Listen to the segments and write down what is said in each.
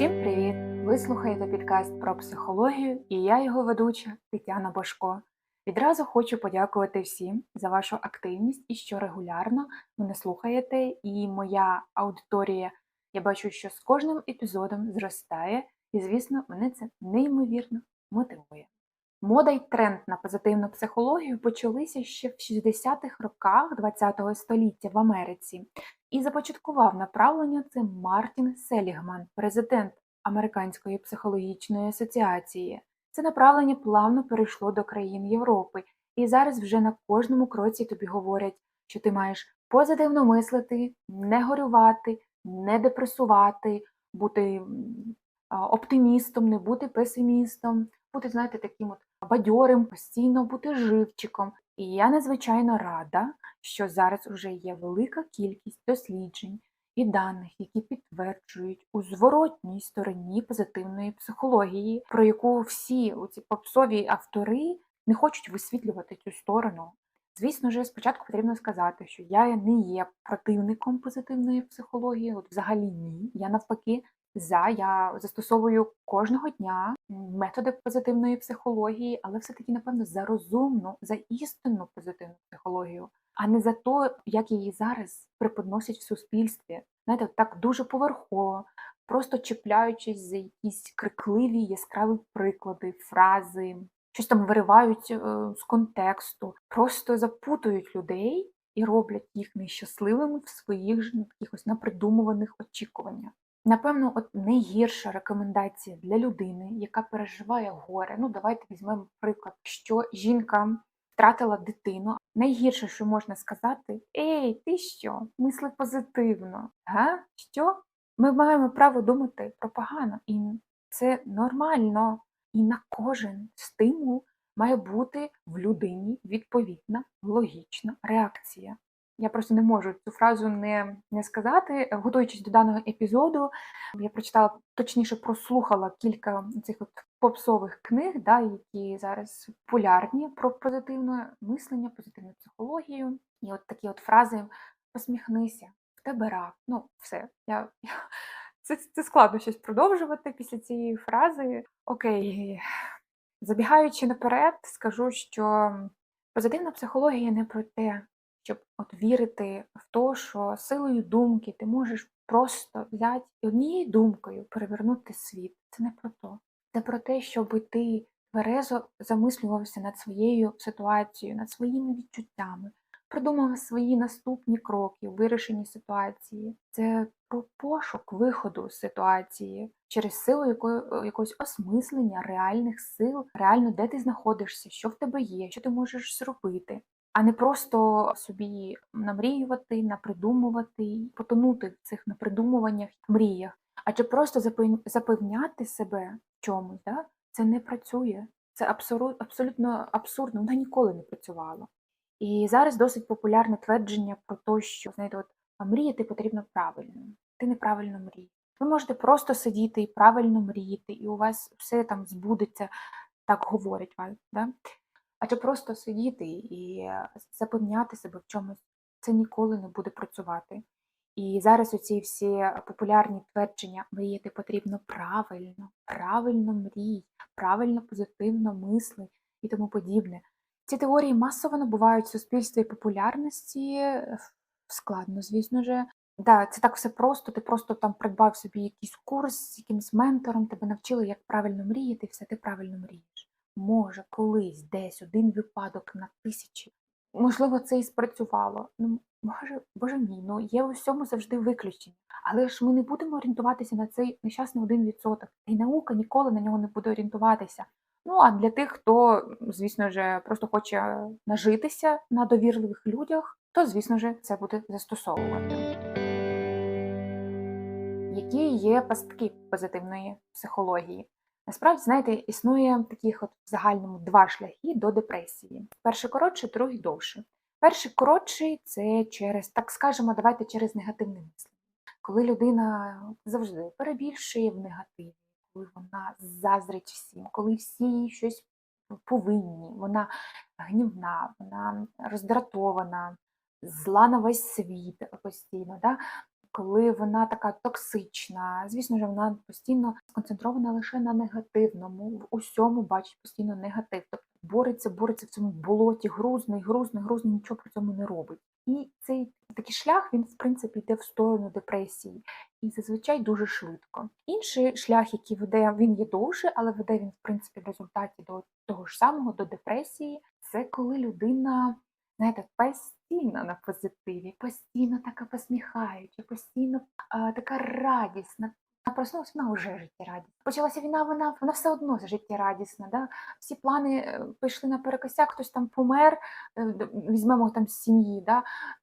Всім привіт! Ви слухаєте підкаст про психологію, і я його ведуча Тетяна Бошко. Відразу хочу подякувати всім за вашу активність і що регулярно мене слухаєте, і моя аудиторія, я бачу, що з кожним епізодом зростає, і, звісно, мене це неймовірно мотивує. Мода й тренд на позитивну психологію почалися ще в 60-х роках ХХ століття в Америці, і започаткував направлення це Мартін Селігман, президент Американської психологічної асоціації. Це направлення плавно перейшло до країн Європи, і зараз вже на кожному кроці тобі говорять, що ти маєш позитивно мислити, не горювати, не депресувати, бути оптимістом, не бути песимістом, бути, знаєте, таким от бадьорим, постійно бути живчиком. І я надзвичайно рада, що зараз вже є велика кількість досліджень і даних, які підтверджують у зворотній стороні позитивної психології, про яку всі ці попсові автори не хочуть висвітлювати цю сторону. Звісно ж, спочатку потрібно сказати, що я не є противником позитивної психології, от взагалі ні. Я навпаки за я застосовую кожного дня методи позитивної психології, але все-таки, напевно, за розумну, за істинну позитивну психологію, а не за те, як її зараз преподносять в суспільстві. Знаєте, так дуже поверхово, просто чіпляючись за якісь крикливі, яскраві приклади, фрази, щось там виривають е, з контексту, просто запутують людей і роблять їх нещасливими в своїх ж якихось напридумуваних очікуваннях. Напевно, от найгірша рекомендація для людини, яка переживає горе. Ну, давайте візьмемо приклад, що жінка втратила дитину. Найгірше, що можна сказати, ей, ти що? Мисли позитивно. Га? Що? Ми маємо право думати про погано, і це нормально. І на кожен стимул має бути в людині відповідна логічна реакція. Я просто не можу цю фразу не не сказати. Готуючись до даного епізоду, я прочитала, точніше, прослухала кілька цих от попсових книг, да, які зараз популярні про позитивне мислення, позитивну психологію. І от такі от фрази посміхнися, в тебе рак. Ну, все. Я, я... Це, це складно щось продовжувати після цієї фрази. Окей, забігаючи наперед, скажу, що позитивна психологія не про те щоб от вірити в те, що силою думки ти можеш просто взяти однією думкою перевернути світ. Це не про то. Це про те, щоб ти тверезо замислювався над своєю ситуацією, над своїми відчуттями, продумав свої наступні кроки у вирішенні ситуації. Це про пошук виходу з ситуації через силу якої, якогось осмислення реальних сил, реально де ти знаходишся, що в тебе є, що ти можеш зробити а не просто собі намріювати, напридумувати, потонути в цих напридумуваннях, мріях, адже просто запевняти себе в чомусь, да? це не працює. Це абсолютно абсурдно, воно ніколи не працювало. І зараз досить популярне твердження про те, що знаєте, от мріяти потрібно правильно, ти неправильно мрієш. Ви можете просто сидіти і правильно мріяти, і у вас все там збудеться, так говорять вам. Да? Адже просто сидіти і запевняти себе в чомусь це ніколи не буде працювати. І зараз оці всі популярні твердження мріяти потрібно правильно, правильно мрій, правильно позитивно мисли і тому подібне. Ці теорії масово набувають в суспільстві популярності, складно, звісно ж. Да, це так все просто, ти просто там придбав собі якийсь курс з якимось ментором, тебе навчили, як правильно мріяти, і все ти правильно мрієш може колись десь один випадок на тисячі. Можливо, це і спрацювало. Ну, може, боже мій, ну є у всьому завжди виключення. Але ж ми не будемо орієнтуватися на цей нещасний один відсоток. І наука ніколи на нього не буде орієнтуватися. Ну а для тих, хто, звісно ж, просто хоче нажитися на довірливих людях, то, звісно ж, це буде застосовувати. Які є пастки позитивної психології? Насправді, знаєте, існує таких от в загальному два шляхи до депресії. Перший коротший, другий довший. Перший коротший це через, так скажемо, давайте через негативне мислення. Коли людина завжди перебільшує в негативі, коли вона заздрить всім, коли всі щось повинні, вона гнівна, вона роздратована, зла на весь світ постійно. Да? Коли вона така токсична. Звісно ж, вона постійно сконцентрована лише на негативному, в усьому бачить постійно негатив. Тобто бореться, бореться в цьому болоті, грузний, грузний, грузний, нічого при цьому не робить. І цей такий шлях він, в принципі, йде в сторону депресії і зазвичай дуже швидко. Інший шлях, який веде, він є довший, але веде він, в принципі, в результаті до того ж самого, до депресії. Це коли людина, знаєте, постійно на позитиві, постійно посміхаюча, постійно а, така радісна. Вона проснулася, вона вже життєрадісна. Почалася війна, вона, вона все одно життєрадісна. Да? Всі плани е, пішли наперекосяк, хтось там помер, е, візьмемо там з сім'ї. Да?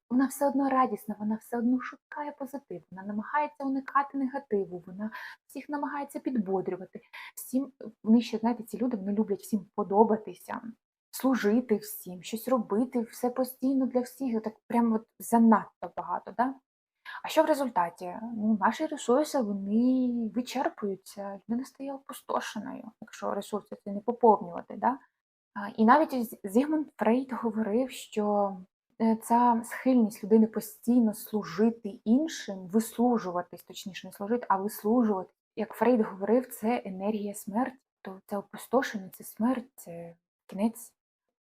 Вона все одно радісна, вона все одно шукає позитив, вона намагається уникати негативу, вона всіх намагається підбодрювати. Всім вони ще знаєте, ці люди вони люблять всім подобатися, служити всім, щось робити, все постійно для всіх, так прямо от занадто багато. Да? А що в результаті? Ну, наші ресурси вони вичерпуються, людина стає опустошеною, якщо ресурси це не поповнювати. Да? І навіть Зігмунд Фрейд говорив, що е, ця схильність людини постійно служити іншим, вислужуватись, точніше, не служити, а вислужувати. Як Фрейд говорив, це енергія смерті, то це опустошення, це смерть, це кінець.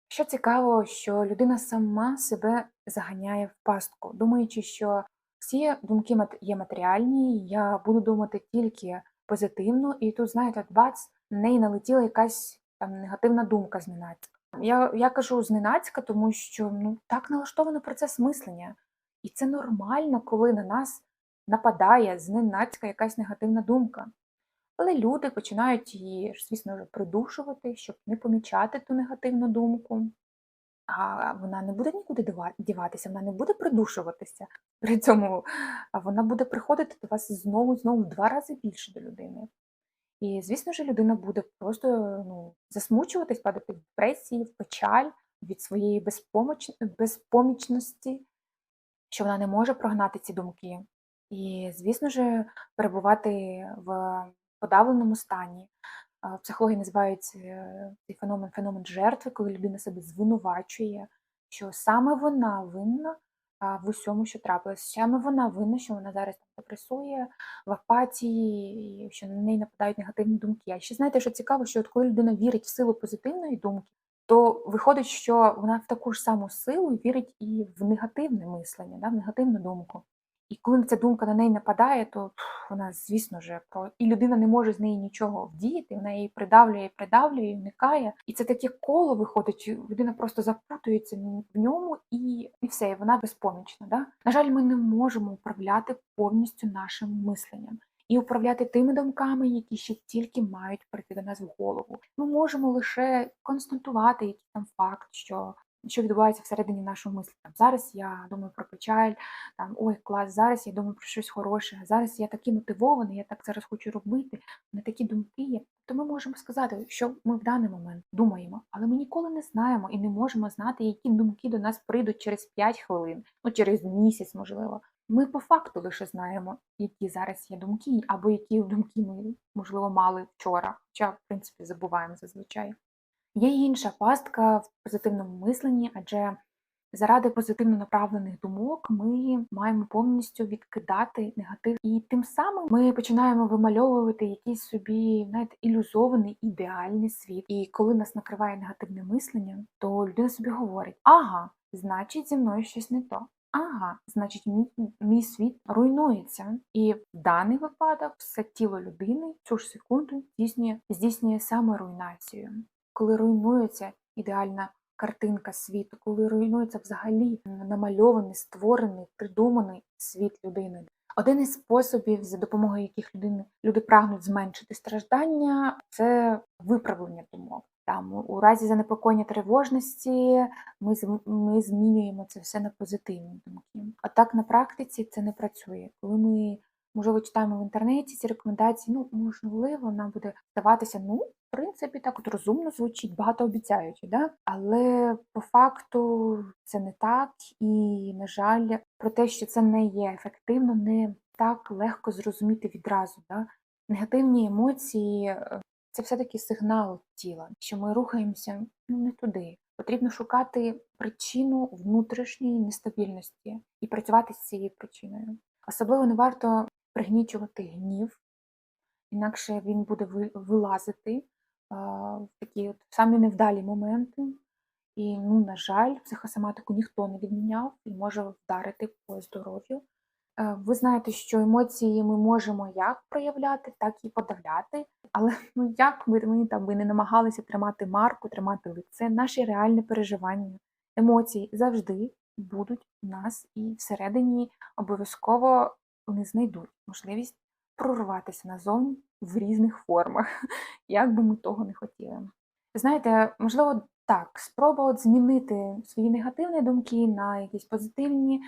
Що цікаво, що людина сама себе заганяє в пастку, думаючи, що всі думки є матеріальні, я буду думати тільки позитивно, і тут, знаєте, бац, на неї налетіла якась там негативна думка зненацька. Я, я кажу зненацька, тому що ну, так налаштований процес мислення. І це нормально, коли на нас нападає зненацька якась негативна думка. Але люди починають її, звісно придушувати, щоб не помічати ту негативну думку. А вона не буде нікуди діватися, вона не буде придушуватися. При цьому вона буде приходити до вас знову, знову в два рази більше до людини. І, звісно ж, людина буде просто ну, засмучуватись, падати в депресії, в печаль від своєї безпомоч... безпомічності, що вона не може прогнати ці думки. І, звісно ж, перебувати в подавленому стані. Психології називають е, цей феномен феномен жертви, коли людина себе звинувачує, що саме вона винна в усьому, що трапилось. Саме вона винна, що вона зараз депресує, в апатії, що на неї нападають негативні думки. А ще знаєте, що цікаво, що от коли людина вірить в силу позитивної думки, то виходить, що вона в таку ж саму силу вірить і в негативне мислення, да, в негативну думку. І коли ця думка на неї нападає, то вона, звісно ж, про і людина не може з неї нічого вдіяти, вона її придавлює, придавлює, уникає. І це таке коло виходить, людина просто запутується в ньому, і, і все, і вона безпомічна. Да? На жаль, ми не можемо управляти повністю нашим мисленням. І управляти тими думками, які ще тільки мають прийти до нас в голову. Ми можемо лише констатувати якийсь там факт, що що відбувається всередині нашого мислення. Там, зараз я думаю про печаль, там ой, клас, зараз я думаю про щось хороше, зараз я такий мотивований, я так зараз хочу робити, не такі думки є. То ми можемо сказати, що ми в даний момент думаємо, але ми ніколи не знаємо і не можемо знати, які думки до нас прийдуть через 5 хвилин, ну через місяць, можливо. Ми по факту лише знаємо, які зараз є думки, або які думки ми, можливо, мали вчора, хоча, в принципі, забуваємо зазвичай. Є інша пастка в позитивному мисленні, адже заради позитивно направлених думок ми маємо повністю відкидати негатив, і тим самим ми починаємо вимальовувати якийсь собі знаєте, ілюзований ідеальний світ. І коли нас накриває негативне мислення, то людина собі говорить: ага, значить, зі мною щось не то. Ага, значить, мій, мій світ руйнується, і в даний випадок все тіло людини цю ж секунду здійснює, здійснює саморуйнацію коли руйнується ідеальна картинка світу, коли руйнується взагалі намальований, створений, придуманий світ людини. Один із способів, за допомогою яких людини, люди прагнуть зменшити страждання, це виправлення думок. Там у разі занепокоєння тривожності ми, ми змінюємо це все на позитивні думки. А так на практиці це не працює. Коли ми можливо читаємо в інтернеті ці рекомендації, ну можливо, нам буде здаватися, ну в принципі, так от розумно звучить, багатообіцяюче, да? але по факту це не так, і, на жаль, про те, що це не є ефективно, не так легко зрозуміти відразу. Да? Негативні емоції е, це все-таки сигнал тіла, що ми рухаємося ну, не туди. Потрібно шукати причину внутрішньої нестабільності і працювати з цією причиною. Особливо не варто пригнічувати гнів, інакше він буде вилазити в такі от самі невдалі моменти. І, ну, на жаль, психосоматику ніхто не відміняв і може вдарити по здоров'ю. Е, Ви знаєте, що емоції ми можемо як проявляти, так і подавляти. Але ну як ми, ми там не намагалися тримати марку, тримати лице, наші реальні переживання, емоції завжди будуть у нас, і всередині обов'язково вони знайдуть можливість прорватися назовні в різних формах, як би ми того не хотіли. Знаєте, можливо, так, спроба от змінити свої негативні думки на якісь позитивні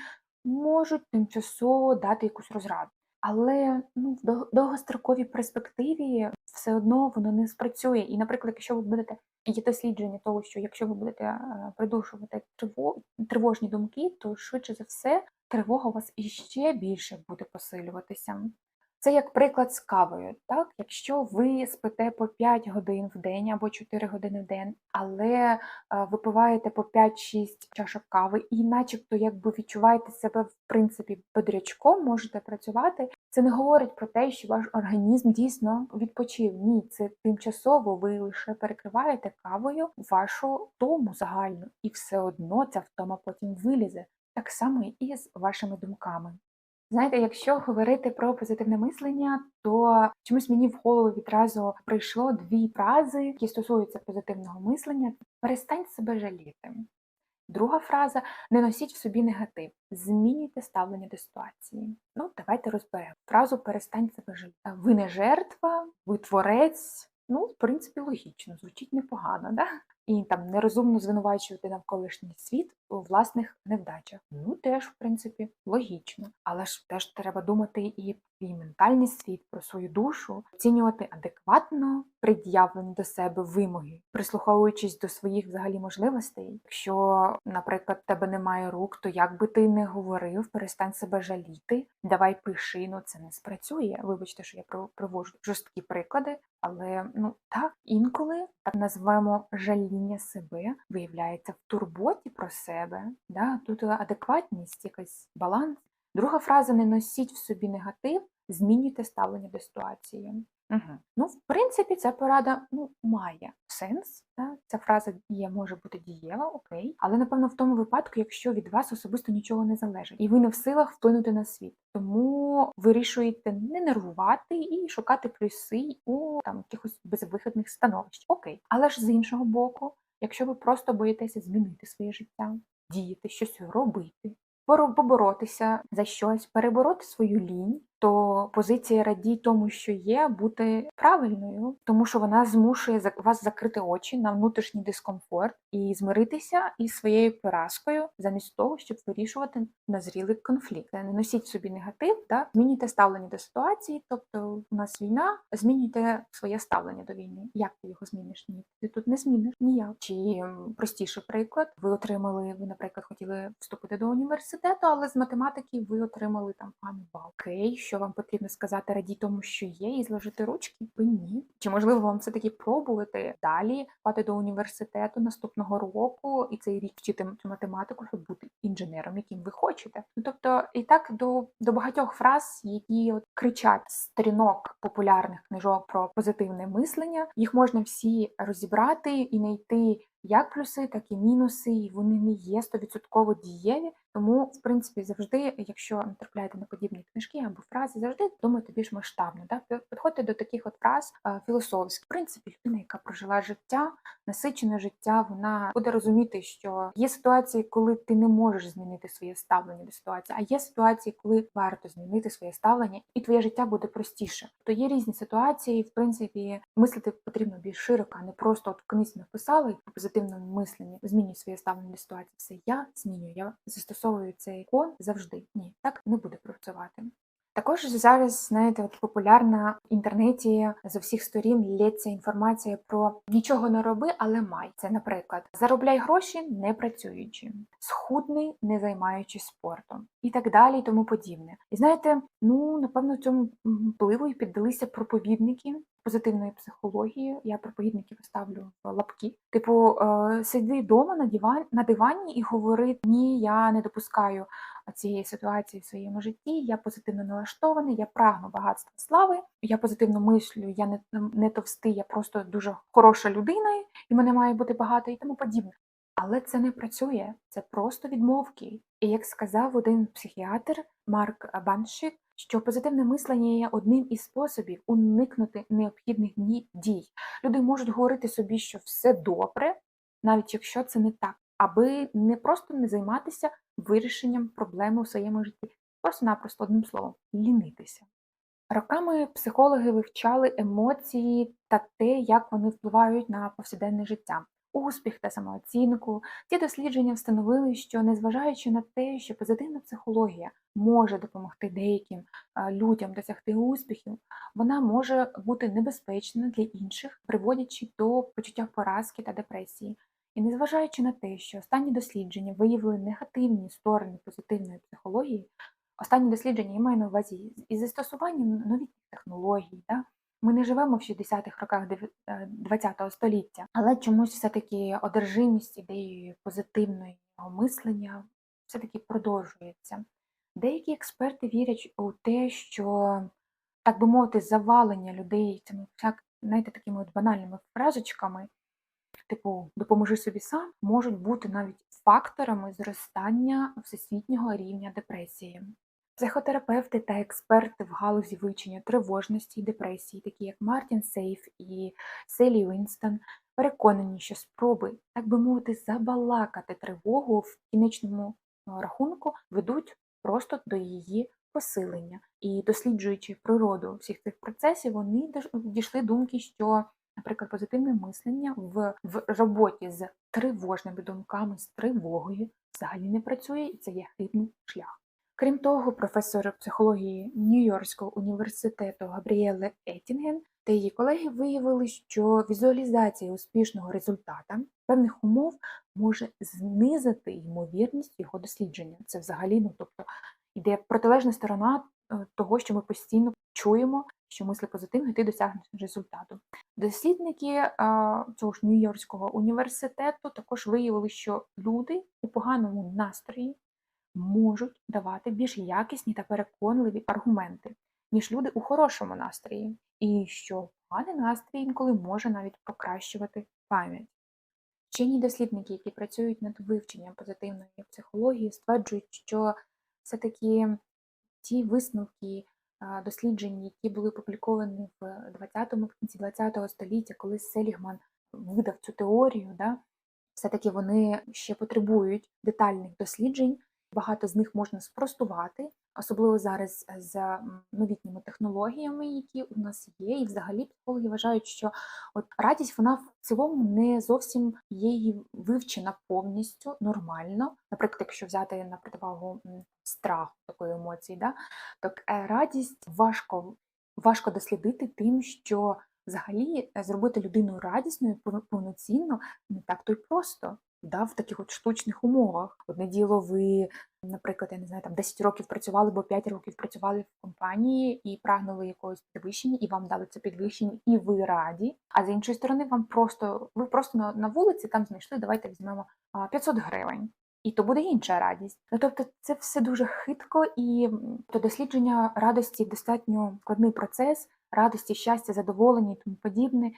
можуть тимчасово дати якусь розраду. Але ну, в довгостроковій перспективі все одно воно не спрацює. І, наприклад, якщо ви будете є дослідження того, що якщо ви будете е, придушувати триво- тривожні думки, то швидше за все тривога у вас іще більше буде посилюватися. Це як приклад з кавою. Так? Якщо ви спите по 5 годин в день або 4 години в день, але е, випиваєте по 5-6 чашок кави, і начебто якби відчуваєте себе в принципі бодрячком, можете працювати. Це не говорить про те, що ваш організм дійсно відпочив. Ні, це тимчасово ви лише перекриваєте кавою вашу втому загальну, і все одно ця втома потім вилізе. Так само і з вашими думками. Знаєте, якщо говорити про позитивне мислення, то чомусь мені в голову відразу прийшло дві фрази, які стосуються позитивного мислення. Перестань себе жаліти. Друга фраза не носіть в собі негатив, змінюйте ставлення до ситуації. Ну, давайте розберемо. Фразу перестань себе жити. Ви не жертва, ви творець. Ну, в принципі, логічно, звучить непогано, да? І там нерозумно звинувачувати навколишній світ у власних невдачах. Ну, теж, в принципі, логічно. Але ж теж треба думати і свій ментальний світ, про свою душу, оцінювати адекватно пред'явлені до себе вимоги, прислуховуючись до своїх взагалі можливостей. Якщо, наприклад, тебе немає рук, то як би ти не говорив, перестань себе жаліти, давай пиши, ну це не спрацює. Вибачте, що я про- привожу жорсткі приклади, але ну так інколи так назвемо жаління себе виявляється в турботі про себе. Да? Тут адекватність, якийсь баланс. Друга фраза не носіть в собі негатив, змінюйте ставлення до ситуації. Угу. Ну, в принципі, ця порада ну, має сенс. Да? Ця фраза є, може бути дієва, окей. Але напевно в тому випадку, якщо від вас особисто нічого не залежить, і ви не в силах вплинути на світ. Тому вирішуєте не нервувати і шукати плюси у там якихось безвихідних становищ. Окей. Але ж з іншого боку, якщо ви просто боїтеся змінити своє життя, діяти, щось робити, поборотися за щось, перебороти свою лінь, то позиція радій тому, що є, бути правильною, тому що вона змушує вас закрити очі на внутрішній дискомфорт і змиритися із своєю поразкою, замість того, щоб вирішувати назрілий конфлікт. Не носіть собі негатив, да? змінюйте ставлення до ситуації, тобто у нас війна, змінюйте своє ставлення до війни. Як ти його зміниш? Ні, ти тут не зміниш ніяк. Чи простіший приклад, ви отримали, ви, наприклад, хотіли вступити до університету, але з математики ви отримали там поганий бал. Окей, що вам потрібно сказати раді тому, що є, і зложити ручки? Ви ні. Чи можливо вам все таки пробувати далі пати до університету наступного року і цей рік вчити цю математику, щоб бути інженером, яким ви хочете? Ну тобто, і так до, до багатьох фраз, які от кричать з сторінок популярних книжок про позитивне мислення, їх можна всі розібрати і знайти як плюси, так і мінуси, і вони не є стовідсотково дієві. Тому, в принципі, завжди, якщо натрапляєте на подібні книжки або фрази, завжди думайте більш масштабно. Да? Підходьте до таких от фраз е, філософських. В принципі, людина, яка прожила життя, насичене життя, вона буде розуміти, що є ситуації, коли ти не можеш змінити своє ставлення до ситуації, а є ситуації, коли варто змінити своє ставлення, і твоє життя буде простіше. То є різні ситуації, в принципі, мислити потрібно більш широко, а не просто от в книзі написали по позитивному мисленні, змінюю своє ставлення до ситуації. Все я змінюю, я застосовую цей кон завжди. Ні, так не буде працювати. Також зараз, знаєте, от популярна в інтернеті з усіх сторін лється інформація про нічого не роби, але май. Це, наприклад, заробляй гроші не працюючи, схудни, не займаючись спортом, і так далі, і тому подібне. І знаєте, ну напевно, цьому впливу і піддалися проповідники позитивної психології. Я проповідників ставлю лапки. Типу, е, сиди вдома на дивані, на дивані і говори: ні, я не допускаю цієї ситуації в своєму житті, я позитивно налаштований, я прагну багатства слави, я позитивно мислю, я не, не товстий, я просто дуже хороша людина, і мене має бути багато і тому подібне. Але це не працює, це просто відмовки. І як сказав один психіатр Марк Баншик, що позитивне мислення є одним із способів уникнути необхідних дій. Люди можуть говорити собі, що все добре, навіть якщо це не так, аби не просто не займатися вирішенням проблеми у своєму житті, просто-напросто одним словом лінитися. Роками психологи вивчали емоції та те, як вони впливають на повсякденне життя, успіх та самооцінку. Ці дослідження встановили, що незважаючи на те, що позитивна психологія може допомогти деяким е, людям досягти успіхів, вона може бути небезпечна для інших, приводячи до почуття поразки та депресії. І незважаючи на те, що останні дослідження виявили негативні сторони позитивної психології, останні дослідження я маю на увазі із застосуванням новітніх технологій. Да? Ми не живемо в 60-х роках ХХ століття, але чомусь все-таки одержимість ідеєю позитивного мислення все-таки продовжується. Деякі експерти вірять у те, що, так би мовити, завалення людей цими всяк, знаєте, такими от банальними фразочками, типу допоможи собі сам, можуть бути навіть факторами зростання всесвітнього рівня депресії. Психотерапевти та експерти в галузі вивчення тривожності і депресії, такі як Мартін Сейф і Селі Вінстон, переконані, що спроби, так би мовити, забалакати тривогу в кінечному е, рахунку ведуть просто до її посилення. І досліджуючи природу всіх цих процесів, вони дійшли думки, що, наприклад, позитивне мислення в, в роботі з тривожними думками, з тривогою взагалі не працює, і це є хибний шлях. Крім того, професор психології Нью-Йоркського університету Габріеле Еттінген та її колеги виявили, що візуалізація успішного результата певних умов може знизити ймовірність його дослідження. Це взагалі, ну тобто, іде протилежна сторона е, того, що ми постійно чуємо, що мисли позитивно, і ти досягнеш результату. Дослідники а, цього ж Нью-Йоркського університету також виявили, що люди у поганому настрої можуть давати більш якісні та переконливі аргументи, ніж люди у хорошому настрої, і що поганий настрій інколи може навіть покращувати пам'ять. Вчені дослідники, які працюють над вивченням позитивної психології, стверджують, що все-таки ті висновки досліджень, які були опубліковані в 20-му кінці 20-го століття, коли Селігман видав цю теорію, да, все-таки вони ще потребують детальних досліджень, Багато з них можна спростувати, особливо зараз з новітніми технологіями, які у нас є, і взагалі психологи вважають, що от радість вона в цілому не зовсім є її вивчена повністю нормально. Наприклад, якщо взяти на противагу страху такої емоції, да, то е, радість важко, важко дослідити тим, що взагалі е, зробити людину радісною повноцінно не так то й просто да, в таких от штучних умовах. Одне діло, ви, наприклад, я не знаю, там 10 років працювали, або 5 років працювали в компанії і прагнули якогось підвищення, і вам дали це підвищення, і ви раді. А з іншої сторони, вам просто ви просто на, на вулиці там знайшли, давайте візьмемо 500 гривень. І то буде інша радість. Ну тобто, це все дуже хитко, і то дослідження радості достатньо складний процес, радості, щастя, задоволення і тому подібне.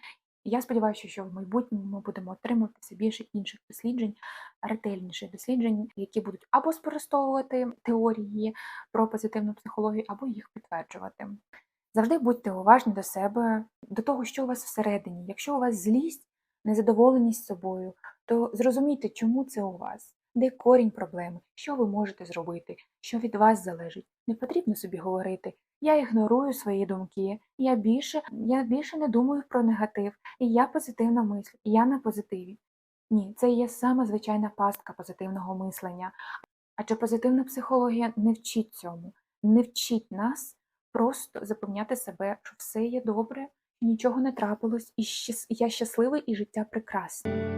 Я сподіваюся, що в майбутньому ми будемо отримувати все більше інших досліджень, ретельніших досліджень, які будуть або спростовувати теорії про позитивну психологію, або їх підтверджувати. Завжди будьте уважні до себе, до того, що у вас всередині. Якщо у вас злість, незадоволеність собою, то зрозумійте, чому це у вас, де корінь проблеми, що ви можете зробити, що від вас залежить. Не потрібно собі говорити, я ігнорую свої думки, я більше я більше не думаю про негатив, і я позитивно мислю, і я на позитиві. Ні, це є саме звичайна пастка позитивного мислення. Адже позитивна психологія не вчить цьому, не вчить нас просто запевняти себе, що все є добре, нічого не трапилось, і я щасливий, і життя прекрасне.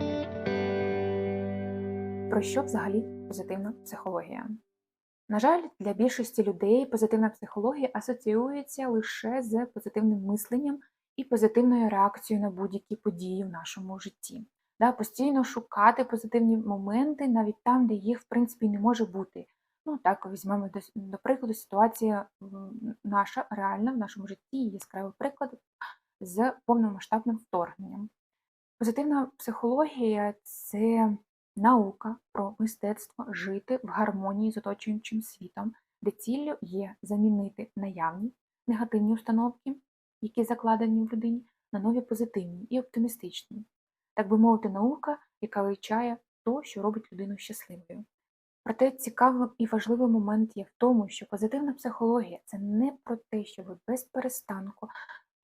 Про що взагалі позитивна психологія? На жаль, для більшості людей позитивна психологія асоціюється лише з позитивним мисленням і позитивною реакцією на будь-які події в нашому житті. Да, Постійно шукати позитивні моменти навіть там, де їх в принципі не може бути. Ну, так, візьмемо до, до прикладу ситуація наша реальна в нашому житті, яскравий приклад з повномасштабним вторгненням. Позитивна психологія це наука про мистецтво жити в гармонії з оточуючим світом, де ціллю є замінити наявні негативні установки, які закладені в людині, на нові позитивні і оптимістичні. Так би мовити, наука, яка вивчає то, що робить людину щасливою. Проте цікавим і важливий момент є в тому, що позитивна психологія це не про те, що ви без перестанку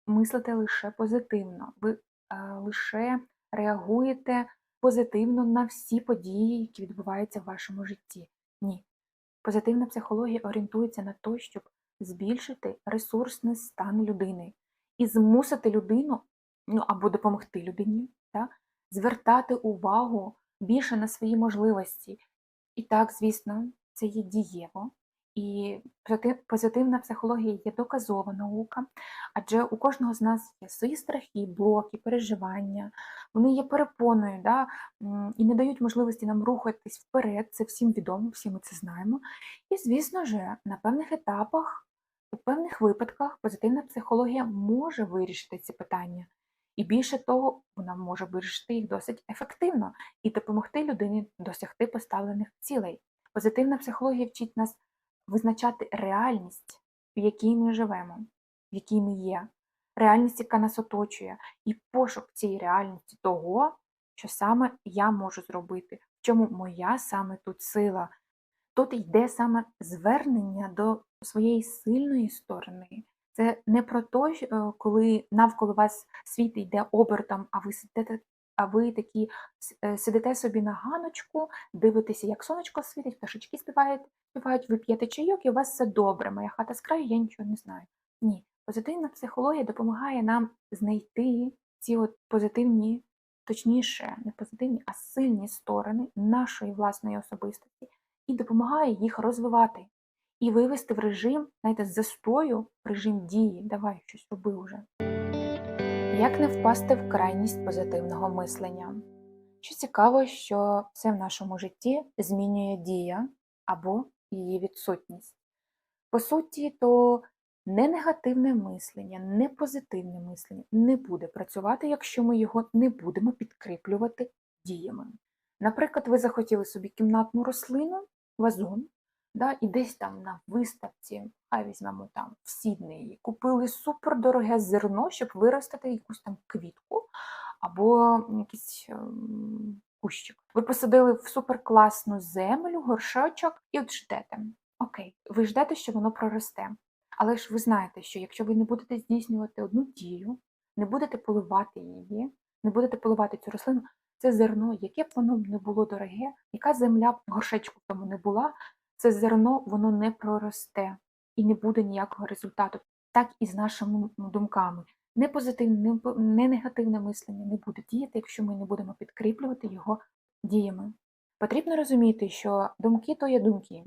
мислите лише позитивно, ви е, лише реагуєте позитивно на всі події, які відбуваються в вашому житті. Ні. Позитивна психологія орієнтується на те, щоб збільшити ресурсний стан людини і змусити людину, ну або допомогти людині, да, звертати увагу більше на свої можливості. І так, звісно, це є дієво. І позитивна психологія є доказова наука, адже у кожного з нас є свої страхи, блоки, переживання, вони є перепоною да, і не дають можливості нам рухатись вперед, це всім відомо, всі ми це знаємо. І, звісно ж, на певних етапах, у певних випадках позитивна психологія може вирішити ці питання. І більше того, вона може вирішити їх досить ефективно і допомогти людині досягти поставлених цілей. Позитивна психологія вчить нас визначати реальність, в якій ми живемо, в якій ми є, реальність, яка нас оточує, і пошук цієї реальності того, що саме я можу зробити, в чому моя саме тут сила. Тут йде саме звернення до своєї сильної сторони. Це не про те, е, коли навколо вас світ йде обертом, а ви сидите, а ви такі е, сидите собі на ганочку, дивитеся, як сонечко світить, пташечки співають, співають, ви п'єте чайок, і у вас все добре. Моя хата з краю, я нічого не знаю. Ні, позитивна психологія допомагає нам знайти ці от позитивні, точніше, не позитивні, а сильні сторони нашої власної особистості і допомагає їх розвивати і вивести в режим, знаєте, застою, в режим дії. Давай щось роби вже. Як не впасти в крайність позитивного мислення? Що цікаво, що все в нашому житті змінює дія або її відсутність. По суті, то не негативне мислення, не позитивне мислення не буде працювати, якщо ми його не будемо підкріплювати діями. Наприклад, ви захотіли собі кімнатну рослину, вазон, да, і десь там на виставці, хай візьмемо там в Сіднеї, купили супердороге зерно, щоб виростити якусь там квітку або якийсь ем, кущик. Ви посадили в суперкласну землю, горшочок і от ждете. Окей, ви ждете, що воно проросте. Але ж ви знаєте, що якщо ви не будете здійснювати одну дію, не будете поливати її, не будете поливати цю рослину, це зерно, яке б воно не було дороге, яка земля б горшечку тому не була, це зерно воно не проросте і не буде ніякого результату. Так і з нашими думками. Не позитивне, не не негативне мислення не буде діяти, якщо ми не будемо підкріплювати його діями. Потрібно розуміти, що думки то є думки,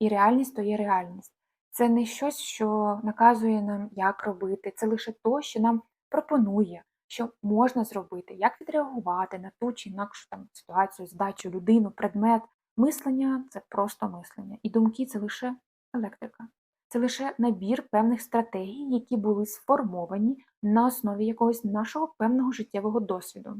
і реальність то є реальність. Це не щось, що наказує нам, як робити, це лише то, що нам пропонує, що можна зробити, як відреагувати на ту чи інакшу там ситуацію, здачу, людину, предмет. Мислення це просто мислення, і думки це лише електрика. Це лише набір певних стратегій, які були сформовані на основі якогось нашого певного життєвого досвіду.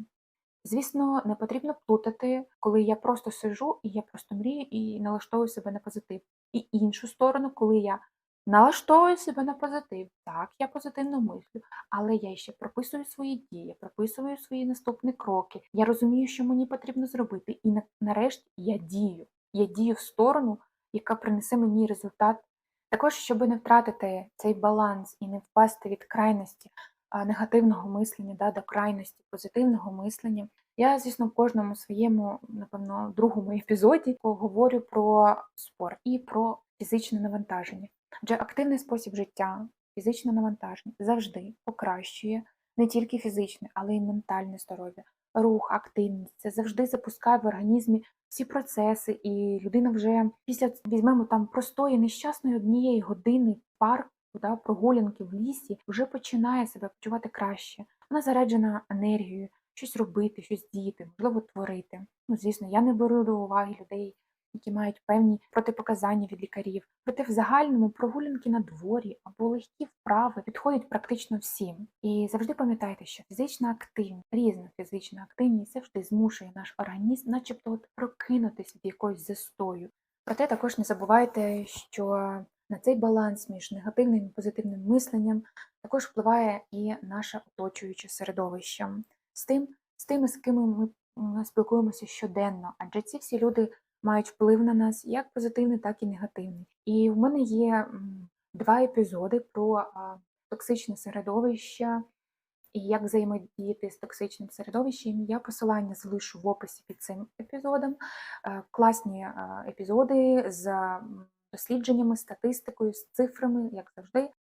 Звісно, не потрібно плутати, коли я просто сижу і я просто мрію і налаштовую себе на позитив. І іншу сторону, коли я налаштовую себе на позитив, так, я позитивно мислю, але я ще прописую свої дії, прописую свої наступні кроки. Я розумію, що мені потрібно зробити, і нарешті я дію. Я дію в сторону, яка принесе мені результат. Також, щоб не втратити цей баланс і не впасти від крайності негативного мислення да, до крайності позитивного мислення. Я, звісно, в кожному своєму, напевно, другому епізоді говорю про спорт і про фізичне навантаження. Адже активний спосіб життя, фізичне навантаження завжди покращує не тільки фізичне, але й ментальне здоров'я. Рух, активність це завжди запускає в організмі всі процеси, і людина вже після візьмемо там простої нещасної однієї години в парку, да, прогулянки в лісі, вже починає себе почувати краще. Вона заряджена енергією, щось робити, щось діяти, можливо, творити. Ну, звісно, я не беру до уваги людей, які мають певні протипоказання від лікарів. Проте в загальному прогулянки на дворі або легкі вправи підходять практично всім. І завжди пам'ятайте, що фізична активність, різна фізична активність завжди змушує наш організм, начебто, от прокинутися від якогось застою. Проте також не забувайте, що на цей баланс між негативним і позитивним мисленням також впливає і наше оточуюче середовище з тим, з тими, з ким ми спілкуємося щоденно, адже ці всі люди мають вплив на нас як позитивний, так і негативний. І в мене є два епізоди про токсичне середовище і як взаємодіяти з токсичним середовищем. Я посилання залишу в описі під цим епізодом. Е, Класні епізоди з дослідженнями, статистикою, з цифрами, як завжди.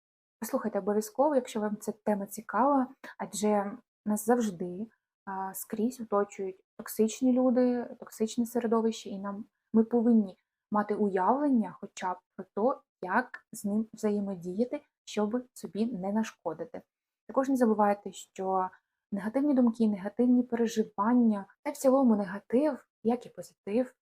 Послухайте обов'язково, якщо вам ця тема цікава, адже нас завжди скрізь оточують токсичні люди, токсичне середовище, і нам ми повинні мати уявлення хоча б про те, як з ним взаємодіяти, щоб собі не нашкодити. Також не забувайте, що негативні думки, негативні переживання та в цілому негатив, як і позитив,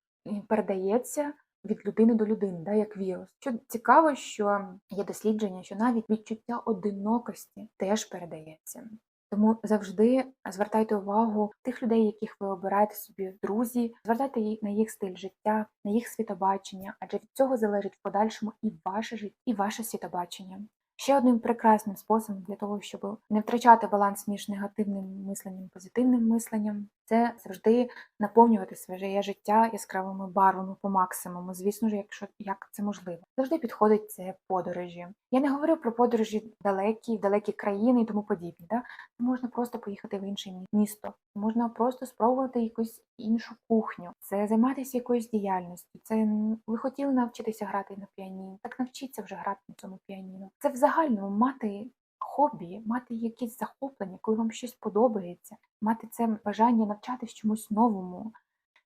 передається від людини до людини, да, як вірус. Що цікаво, що є дослідження, що навіть відчуття одинокості теж передається. Тому завжди звертайте увагу тих людей, яких ви обираєте собі в друзі, звертайте на їх стиль життя, на їх світобачення, адже від цього залежить в подальшому і ваше життя, і ваше світобачення. Ще одним прекрасним способом для того, щоб не втрачати баланс між негативним мисленням і позитивним мисленням, це завжди наповнювати своє життя яскравими барвами по максимуму. Звісно ж, якщо як це можливо. Завжди підходить це подорожі. Я не говорю про подорожі далекі, в далекі країни і тому подібне. Да? Можна просто поїхати в інше місто, можна просто спробувати якусь іншу кухню, це займатися якоюсь діяльністю. Це ви хотіли навчитися грати на піаніно, так навчіться вже грати на цьому піаніно. Це в загальному мати хобі, мати якісь захоплення, коли вам щось подобається, мати це бажання навчатись чомусь новому.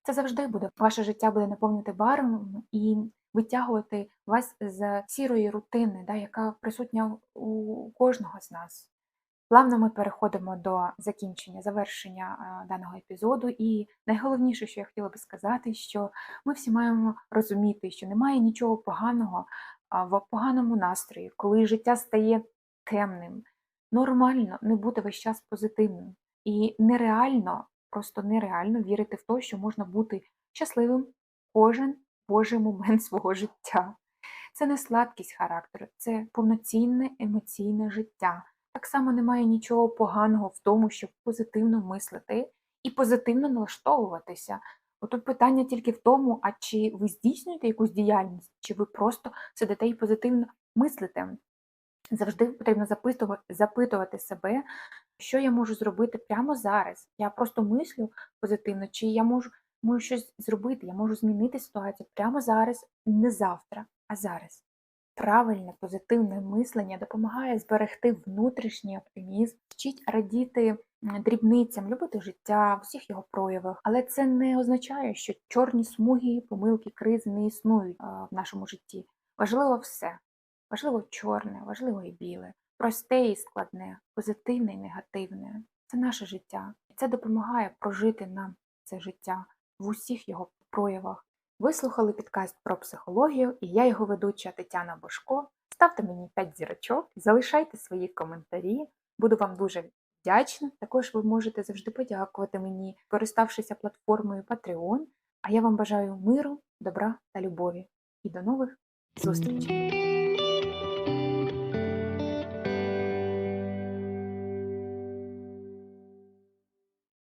Це завжди буде ваше життя буде наповнювати барвами і витягувати вас з сірої рутини, да, яка присутня у кожного з нас. Плавно ми переходимо до закінчення, завершення даного епізоду. І найголовніше, що я хотіла би сказати, що ми всі маємо розуміти, що немає нічого поганого в поганому настрої, коли життя стає темним. Нормально не бути весь час позитивним. І нереально, просто нереально вірити в те, що можна бути щасливим кожен божий момент свого життя. Це не слабкість характеру, це повноцінне емоційне життя. Так само немає нічого поганого в тому, щоб позитивно мислити і позитивно налаштовуватися. Отут питання тільки в тому, а чи ви здійснюєте якусь діяльність, чи ви просто сидите і позитивно мислите. Завжди потрібно запитувати, запитувати себе, що я можу зробити прямо зараз. Я просто мислю позитивно, чи я можу, можу щось зробити, я можу змінити ситуацію прямо зараз, не завтра, а зараз. Правильне позитивне мислення допомагає зберегти внутрішній оптимізм, вчить радіти дрібницям, любити життя в усіх його проявах. Але це не означає, що чорні смуги, помилки, кризи не існують в нашому житті. Важливо все. Важливо чорне, важливо і біле, просте і складне, позитивне і негативне. Це наше життя. І це допомагає прожити нам це життя в усіх його проявах. Ви слухали підкаст про психологію, і я його ведуча Тетяна Бошко. Ставте мені 5 зірочок, залишайте свої коментарі. Буду вам дуже вдячна. Також ви можете завжди подякувати мені, користавшися платформою Patreon. А я вам бажаю миру, добра та любові. І до нових зустрічей!